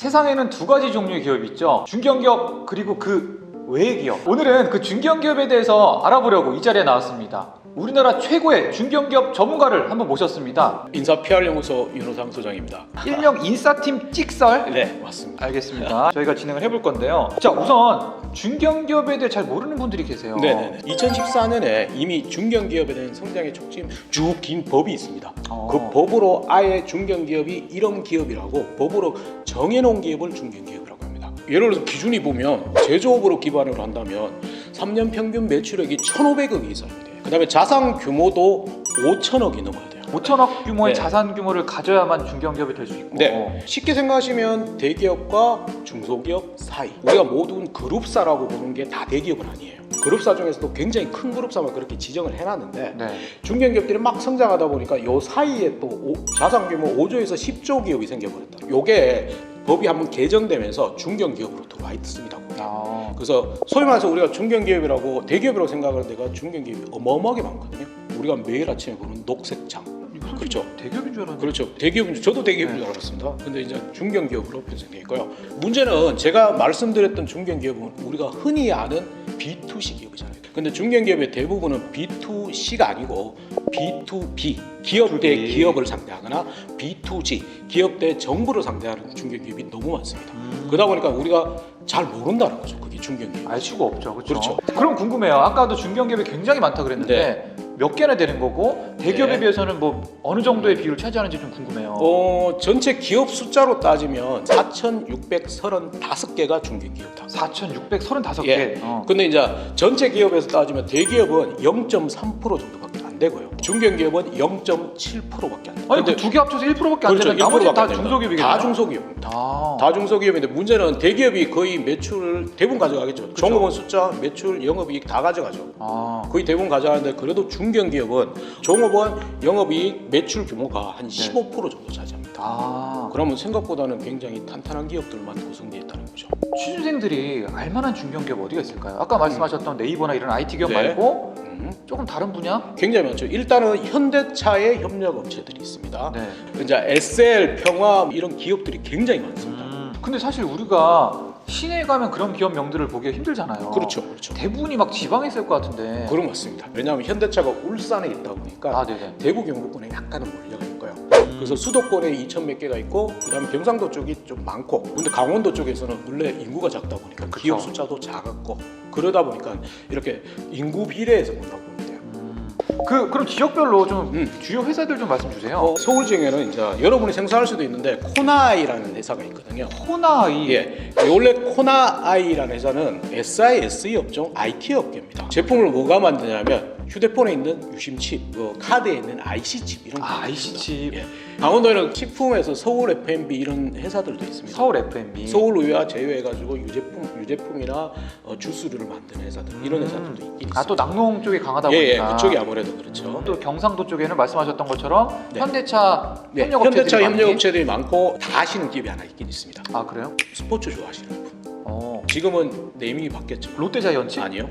세상에는 두 가지 종류의 기업이 있죠. 중견기업 그리고 그 외의 기업. 오늘은 그 중견기업에 대해서 알아보려고 이 자리에 나왔습니다. 우리나라 최고의 중견기업 전문가를 한번 모셨습니다. 인사 PR 연구소 윤호상 소장입니다. 일명 인싸팀 찍설. 네, 맞습니다. 알겠습니다. 저희가 진행을 해볼 건데요. 자, 우선 중견기업에 대해 잘 모르는 분들이 계세요. 네네네. 2014년에 이미 중견기업에 대한 성장의 촉진 쭉 긴 법이 있습니다. 어. 그 법으로 아예 중견기업이 이런 기업이라고 법으로 정해놓은 기업을 중견기업이라고 합니다. 예를 들어서 기준이 보면 제조업으로 기반으로 한다면 3년 평균 매출액이 1,500억 이상이 돼요. 그 다음에 자산 규모도 5천억이 넘어야 돼요. 5천억 규모의 네. 자산 규모를 가져야만 중견기업이 될 수 있고. 네. 쉽게 생각하시면 대기업과 중소기업 사이. 우리가 모든 그룹사라고 보는 게 다 대기업은 아니에요. 그룹사 중에서도 굉장히 큰 그룹사만 그렇게 지정을 해놨는데 네. 중견기업들이 막 성장하다 보니까 요 사이에 또 오- 자산 규모 5조에서 10조 기업이 생겨버렸다. 요게 법이 한번 개정되면서 중견기업으로 들어와 있습니다. 아, 그래서 소위 말해서 우리가 중견기업이라고 대기업이라고 생각하는 데가 중견기업이 어마어마하게 많거든요. 우리가 매일 아침에 보는 녹색창. 그렇죠. 대기업인 줄 알았는데. 그렇죠. 대기업인 줄 저도 대기업인 줄 네. 알았습니다. 근데 이제 중견기업으로 편성돼 있고요. 문제는 제가 말씀드렸던 중견기업은 우리가 흔히 아는 B2C 기업이잖아요. 근데 중견기업의 대부분은 B2C가 아니고 B2B 기업 대 B2B. 기업을 상대하거나 B2G 기업 대 정부를 상대하는 중견기업이 너무 많습니다. 음. 그러다 보니까 우리가 잘 모른다는 거죠. 그게 중견기업. 알 수가 없죠. 그렇죠. 그렇죠. 그럼 궁금해요. 아까도 중견기업이 굉장히 많다 그랬는데 몇 개나 되는 거고 대기업에 네. 비해서는 뭐 어느 정도의 비율을 차지하는지 좀 궁금해요. 어, 전체 기업 숫자로 따지면 4,635개가 중견기업이다. 4,635개. 예. 어. 근데 이제 전체 기업에서 따지면 대기업은 0.3% 정도밖에 안 되고요. 중견기업은 0.7%밖에 안 돼요. 아니 그두 개 합쳐서 1%밖에 안 되면 나머지 다 중소기업이겠네요. 다 중소기업입니다. 아. 다 중소기업인데 문제는 대기업이 거의 매출을 대부분 가져가겠죠. 종업원 숫자, 매출, 영업이익 다 가져가죠. 아. 거의 대부분 가져가는데 그래도 중견기업은 종업원, 영업이익, 매출 규모가 한 15% 정도 차지합니다. 아. 그러면 생각보다는 굉장히 탄탄한 기업들만 구성되어 있다는 거죠. 취준생들이 알만한 중견기업 어디가 있을까요? 아까 말씀하셨던 네이버나 이런 IT 기업 네. 말고 음, 조금 다른 분야? 굉장히 많죠. 일단은 현대차의 협력 업체들이 있습니다. 네. 이제 SL, 평화 이런 기업들이 굉장히 많습니다. 음. 근데 사실 우리가 시내에 가면 그런 기업 명들을 보기가 힘들잖아요. 그렇죠, 그렇죠. 대부분이 막 지방에 있을 것 같은데. 그런 것 같습니다. 왜냐하면 현대차가 울산에 있다 보니까 아, 네네. 대구 경북권에 약간은. 음. 그래서 수도권에 2천 몇 개가 있고 그다음에 경상도 쪽이 좀 많고 근데 강원도 쪽에서는 원래 인구가 작다 보니까 그쵸. 기업 숫자도 작았고 그러다 보니까 이렇게 인구 비례에서 본다고 보면 돼요. 음. 그 그럼 지역별로 좀 음. 주요 회사들 좀 말씀 주세요. 어, 서울 중에는 이제 여러분이 생소할 수도 있는데 코나아이라는 회사가 있거든요. 코나이. 예, 원래 코나아이라는 회사는 SISE 업종 IT 업계입니다. 제품을 뭐가 만드냐면 휴대폰에 있는 유심 칩, 뭐 카드에 있는 IC 칩 이런 거. 아. IC 칩. 예. 강원도에는 식품에서 서울 F&B 이런 회사들도 있습니다. 서울 F&B. 서울 의와 제휴해가지고 유제품, 유제품이나 어, 주스를 만드는 회사들 이런 회사들도 있긴 있습니다. 아 또 낙농 쪽이 강하다 예, 예, 보니까. 그쪽이 아무래도 그렇죠. 또 경상도 쪽에는 말씀하셨던 것처럼 네. 현대차 네, 협력업체들이 현대차 많이- 협력업체들이 많고 다 하시는 기업이 하나 있긴 있습니다. 아 그래요? 스포츠 좋아하시는 분. 어. 지금은 네이밍이 바뀌었죠. 롯데자이언츠? 아니요.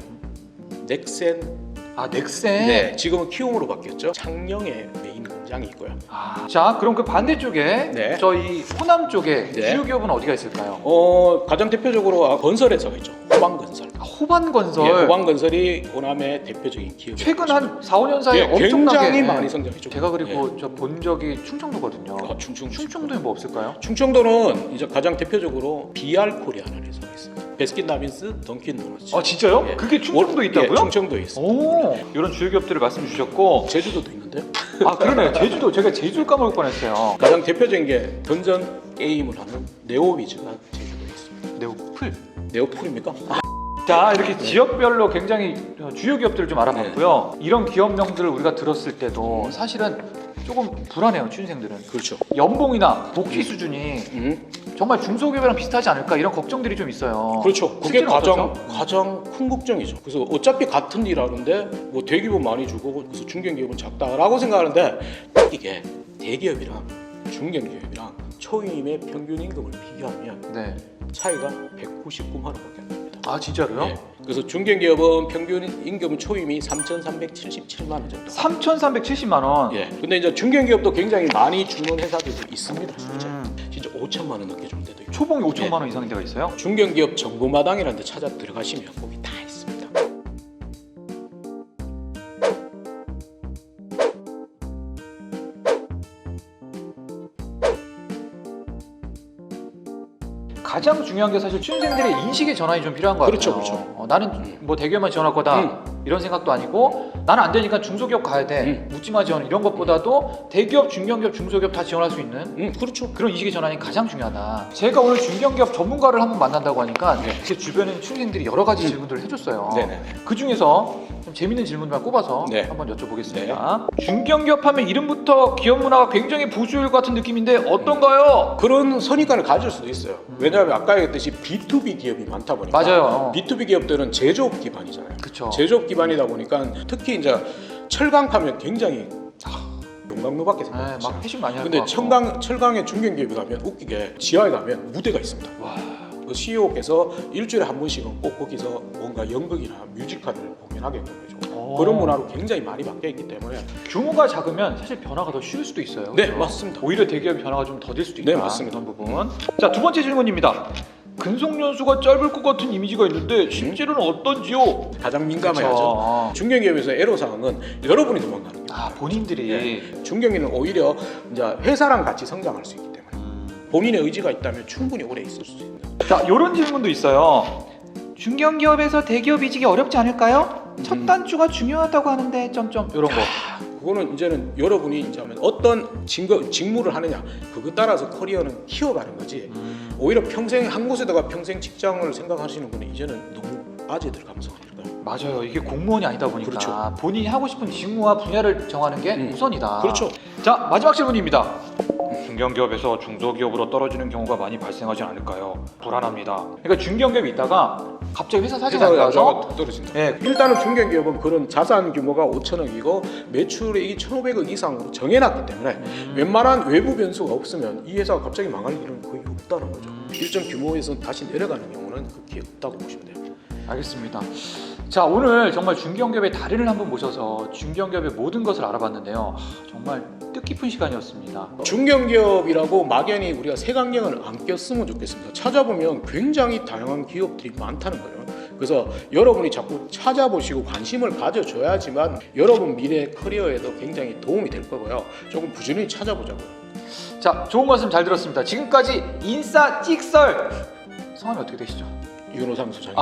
넥센. 아 넥센. 네. 지금은 키움으로 바뀌었죠. 창녕에 메인 공장이 있고요. 아, 자 그럼 그 반대쪽에 네. 저희 호남 쪽에 네. 주요 기업은 어디가 있을까요? 어 가장 대표적으로 아, 건설회사가 있죠. 호방건설. 아, 호반건설. 예, 호방건설이 호남의 대표적인 기업. 최근 한 4, 5년 사이에 예, 엄청나게 굉장히 많이 성장했죠. 제가 그리고 예. 저본 적이 충청도거든요. 아, 충청 충청도에 뭐 없을까요? 충청도는 이제 가장 대표적으로 BR 코리아라는 회사가 있습니다. 베스킨 라빈스, 던킨 도너츠. 아 진짜요? 예. 그게 충청도에 예, 있다고요? 충청도에 있습니다. 오 이런 주요 기업들을 말씀 주셨고 제주도도 있는데요. 아 그러네요 제주도 제가 제주를 까먹을 뻔했어요 가장 대표적인 게 던전 게임을 하는 네오비즈가 제주도에 있습니다. 네오플 네오풀입니까? 자 이렇게 지역별로 굉장히 주요 기업들을 좀 알아봤고요 네. 이런 기업명들을 우리가 들었을 때도 사실은 조금 불안해요 취준생들은 그렇죠. 연봉이나 복지 수준이 음, 정말 중소기업이랑 비슷하지 않을까 이런 걱정들이 좀 있어요 그렇죠. 그게 실제로 가장 어떻죠? 가장 큰 걱정이죠. 그래서 어차피 같은 일 하는데 뭐 대기업은 많이 주고 그래서 중견기업은 작다라고 생각하는데 이게 대기업이랑 중견기업이랑 초임의 평균 임금을 비교하면 네. 차이가 199만 원밖에 안 납니다. 아 진짜로요? 예. 그래서 중견기업은 평균 임금 초임이 3,377만 원 정도. 3,370만 원 예. 근데 이제 중견기업도 굉장히 많이 주는 회사들도 있습니다. 음. 진짜 5천만 원 넘게 주는 데도 있고 초봉이 5천만 네. 원 이상인 데가 있어요? 중견기업 정보마당이라는 데 찾아 들어가시면 거기 다. 가장 중요한 게 사실 취준생들의 인식의 전환이 좀 필요한 것 같아요. 그렇죠, 그렇죠. 어, 나는 뭐 대기업만 지원할 거다 음. 이런 생각도 아니고 나는 안 되니까 중소기업 가야 돼 음. 묻지마 지원 이런 것보다도 대기업, 중견기업, 중소기업 다 지원할 수 있는 음, 그렇죠. 그런 인식의 전환이 가장 중요하다. 제가 오늘 중견기업 전문가를 한번 만난다고 하니까 제 주변에 취준생들이 여러 가지 질문들을 해줬어요. 네. 네네. 그 중에서 좀 재밌는 질문만 꼽아서 네. 한번 여쭤보겠습니다. 중견기업 하면 이름부터 기업 문화가 굉장히 보수율 같은 느낌인데 어떤가요? 그런 선입관을 가질 수도 있어요. 왜냐하면 아까 얘기했듯이 B2B 기업이 많다 보니까 맞아요. B2B 기업들은 제조업 기반이잖아요. 그쵸. 제조업 기반이다 보니까 특히 이제 철강 파면 굉장히 용광로밖에 네, 생각하죠. 막 회식 많이 할 근데 것 같고. 철강 철강의 중견기업에 가면 웃기게 지하에 가면 무대가 있습니다. 와. 그 CEO께서 일주일에 한 번씩은 꼭 거기서 뭔가 연극이나 뮤지컬을 공연하게끔 해줘. 오. 그런 문화로 굉장히 많이 바뀌어 있기 때문에 규모가 작으면 사실 변화가 더 쉬울 수도 있어요. 네, 그죠? 맞습니다. 오히려 대기업의 변화가 좀 더딜 수도 있다. 네, 맞습니다. 그런 부분. 자, 두 번째 질문입니다. 근속연수가 짧을 것 같은 이미지가 있는데 실제로는 어떤지요? 가장 그쵸. 민감해야죠. 어. 중견기업에서 애로사항은 여러분이 도망가는 거예요. 아, 본인들이 중견기는 오히려 이제 회사랑 같이 성장할 수 있기 때문에 음. 본인의 의지가 있다면 충분히 오래 있을 수 있습니다. 자, 이런 질문도 있어요. 중견기업에서 대기업 이직이 어렵지 않을까요? 첫 음. 단추가 중요하다고 하는데 점점 이런 거. 그거는 이제는 여러분이 이제 어떤 직거, 직무를 하느냐 그거 따라서 커리어는 키워가는 거지 음. 오히려 평생 한 곳에다가 평생 직장을 생각하시는 분은 이제는 너무 빠져들 감성 아닐까요? 맞아요. 이게 공무원이 아니다 보니까 그렇죠. 본인이 하고 싶은 직무와 분야를 정하는 게 음. 우선이다. 그렇죠. 자 마지막 질문입니다. 중견기업에서 중소기업으로 떨어지는 경우가 많이 발생하지 않을까요? 불안합니다. 그러니까 중견기업이 있다가 갑자기 회사 사진 안 회사가 나와서 툭 떨어진다. 예, 일단은 중견기업은 그런 자산 규모가 5천억이고 매출액이 1,500억 이상으로 정해놨기 때문에 음. 웬만한 외부 변수가 없으면 이 회사가 갑자기 망할 일은 거의 없다는 거죠. 음. 일정 규모에서 다시 내려가는 경우는 극히 없다고 보시면 돼요. 알겠습니다. 자 오늘 정말 중견기업의 달인을 한번 모셔서 중견기업의 모든 것을 알아봤는데요. 하, 정말 뜻깊은 시간이었습니다. 중견기업이라고 막연히 우리가 색안경을 안 꼈으면 좋겠습니다. 찾아보면 굉장히 다양한 기업들이 많다는 거예요. 그래서 여러분이 자꾸 찾아보시고 관심을 가져줘야지만 여러분 미래 커리어에도 굉장히 도움이 될 거고요. 조금 부지런히 찾아보자고요. 자 좋은 말씀 잘 들었습니다. 지금까지 인싸 찍설 성함이 어떻게 되시죠? 윤호상 소장님.